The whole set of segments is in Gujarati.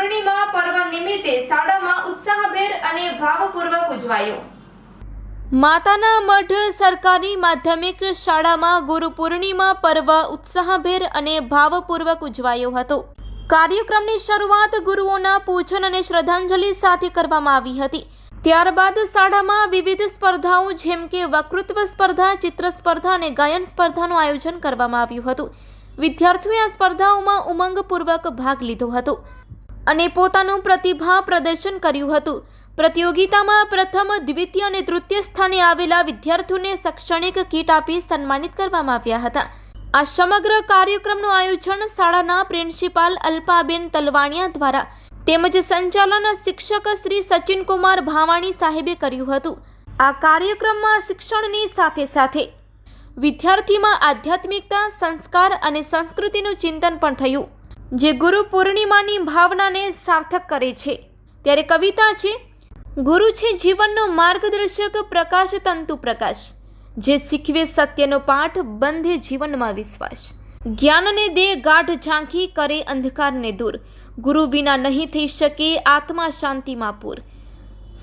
પૂર્ણિમા પર્વ નિમિત્તે શાળામાં ઉત્સાહભેર અને ભાવપૂર્વક ઉજવાયો. માતાના મઢ સરકારી માધ્યમિક શાળામાં ગુરુ પૂર્ણિમા પર્વ ઉત્સાહભેર અને ભાવપૂર્વક ઉજવાયો હતો. કાર્યક્રમની શરૂઆત ગુરુઓના પૂજન અને શ્રદ્ધાંજલિ સાથે કરવામાં આવી હતી. ત્યારબાદ શાળામાં વિવિધ સ્પર્ધાઓ જેમ કે વક્તૃત્વ સ્પર્ધા, ચિત્ર સ્પર્ધા અને ગાયન સ્પર્ધાનું આયોજન કરવામાં આવ્યું હતું. વિદ્યાર્થીઓએ આ સ્પર્ધાઓમાં ઉમંગપૂર્વક ભાગ લીધો હતો. અને પોતાનું પ્રતિભા પ્રદર્શન કર્યું હતું. પ્રતિયોગિતામાં પ્રથમ, દ્વિતીય અને તૃતીય સ્થાને આવેલા વિદ્યાર્થીઓને શૈક્ષણિક કીટ આપી સન્માનિત કરવામાં આવ્યા હતા. આ સમગ્ર કાર્યક્રમનું આયોજન શાળાના પ્રિન્સિપાલ અલ્પાબેન તલવાણિયા દ્વારા તેમજ સંચાલન શિક્ષક શ્રી સચિનકુમાર ભાવાણી સાહેબે કર્યું હતું. આ કાર્યક્રમમાં શિક્ષણની સાથે સાથે વિદ્યાર્થીમાં આધ્યાત્મિકતા, સંસ્કાર અને સંસ્કૃતિનું ચિંતન પણ થયું. જે ગુરુ પૂર્ણિમાની ભાવનાને સાર્થક કરે છે. ત્યારે કવિતા છે, ગુરુ છે જીવનનો માર્ગદર્શક પ્રકાશ તંતુ પ્રકાશ. જે શીખવે સત્યનો પાઠ બંધે જીવનમાં વિશ્વાસ. જ્ઞાનને દે ગાઢ ઝાંખી, કરે અંધકારને દૂર. ગુરુ વિના નહીં થઈ શકે આત્મા શાંતિમાં પૂર.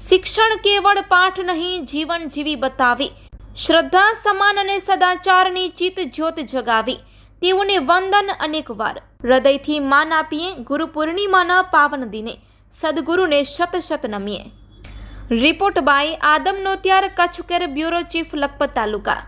શિક્ષણ કેવળ પાઠ નહીં, જીવન જીવી બતાવે. શ્રદ્ધા સમાન અને સદાચારની ચિત જ્યોત જગાવી. તેઓને વંદન અનેકવાર. હૃદયથી માન આપીએ, ગુરુ પૂર્ણિમાના પાવન દિને સદગુરુને શત શત નમીએ. Report by Adam Notiyar Kutch care bureau chief Lakhpat taluka.